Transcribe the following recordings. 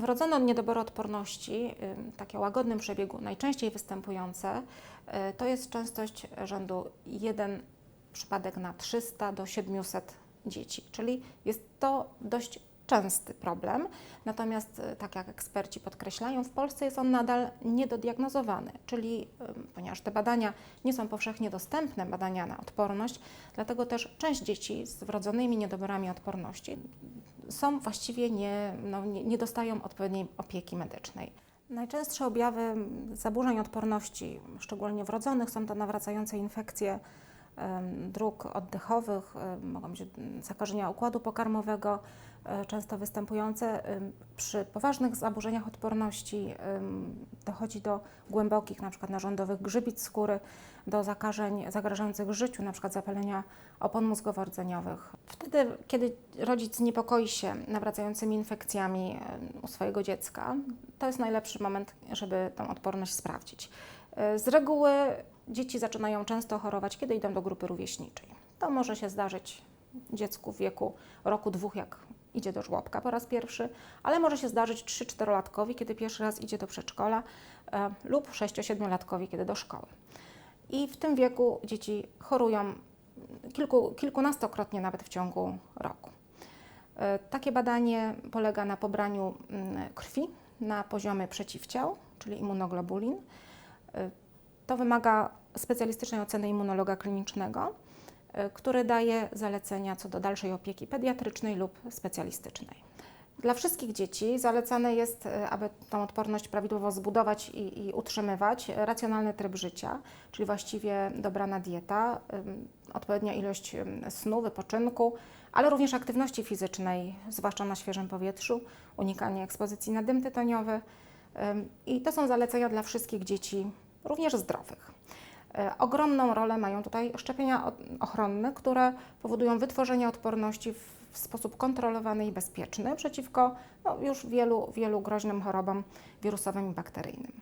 Wrodzone niedobory odporności, takie o łagodnym przebiegu, najczęściej występujące, y, to jest częstość rzędu 1 przypadek na 300 do 700 dzieci, czyli jest to dość częsty problem. Natomiast, y, tak jak eksperci podkreślają, w Polsce jest on nadal niedodiagnozowany, czyli ponieważ te badania nie są powszechnie dostępne, badania na odporność, dlatego też część dzieci z wrodzonymi niedoborami odporności są właściwie nie, no, nie, nie dostają odpowiedniej opieki medycznej. Najczęstsze objawy zaburzeń odporności, szczególnie wrodzonych, są to nawracające infekcje dróg oddechowych, mogą być zakażenia układu pokarmowego, e, często występujące. Przy poważnych zaburzeniach odporności dochodzi do głębokich, np. narządowych grzybic skóry, do zakażeń zagrażających życiu, np. zapalenia opon mózgowo-rdzeniowych. Wtedy, kiedy rodzic niepokoi się nawracającymi infekcjami u swojego dziecka, to jest najlepszy moment, żeby tą odporność sprawdzić. E, Z reguły dzieci zaczynają często chorować, kiedy idą do grupy rówieśniczej. To może się zdarzyć dziecku w wieku roku, dwóch, jak idzie do żłobka po raz pierwszy, ale może się zdarzyć 3-4-latkowi, kiedy pierwszy raz idzie do przedszkola e, lub 6-7-latkowi, kiedy do szkoły. I w tym wieku dzieci chorują kilku, kilkunastokrotnie nawet w ciągu roku. E, Takie badanie polega na pobraniu mm, krwi na poziomie przeciwciał, czyli immunoglobulin. E, To wymaga specjalistycznej oceny immunologa klinicznego, e, który daje zalecenia co do dalszej opieki pediatrycznej lub specjalistycznej. Dla wszystkich dzieci zalecane jest, e, aby tą odporność prawidłowo zbudować i, i utrzymywać, e, racjonalny tryb życia, czyli właściwie dobrana dieta, odpowiednia ilość snu, wypoczynku, ale również aktywności fizycznej, zwłaszcza na świeżym powietrzu, unikanie ekspozycji na dym tytoniowy. I to są zalecenia dla wszystkich dzieci, również zdrowych. E, Ogromną rolę mają tutaj szczepienia ochronne, które powodują wytworzenie odporności w sposób kontrolowany i bezpieczny przeciwko no, już wielu, wielu groźnym chorobom wirusowym i bakteryjnym.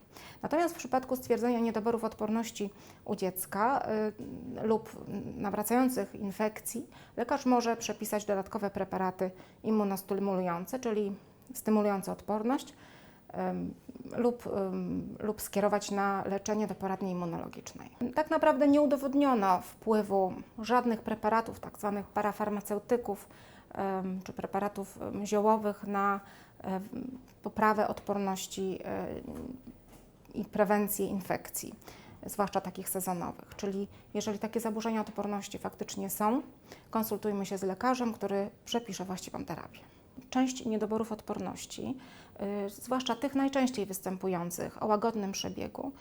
Natomiast w przypadku stwierdzenia niedoborów odporności u dziecka y, lub nawracających infekcji, lekarz może przepisać dodatkowe preparaty immunostymulujące, czyli stymulujące odporność, lub, lub skierować na leczenie do poradni immunologicznej. Tak naprawdę nie udowodniono wpływu żadnych preparatów, tak zwanych parafarmaceutyków czy preparatów ziołowych na poprawę odporności i prewencję infekcji, zwłaszcza takich sezonowych. Czyli jeżeli takie zaburzenia odporności faktycznie są, konsultujmy się z lekarzem, który przepisze właściwą terapię. Część niedoborów odporności, y, zwłaszcza tych najczęściej występujących o łagodnym przebiegu,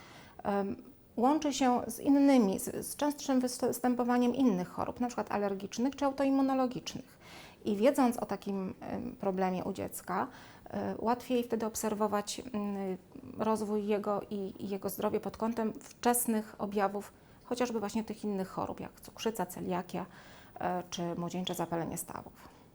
ym, łączy się z innymi, z, częstszym występowaniem innych chorób, np. alergicznych czy autoimmunologicznych. I wiedząc o takim ym, problemie u dziecka, y, łatwiej wtedy obserwować y, rozwój jego i, jego zdrowie pod kątem wczesnych objawów, chociażby właśnie tych innych chorób, jak cukrzyca, celiakia y, czy młodzieńcze zapalenie stawów.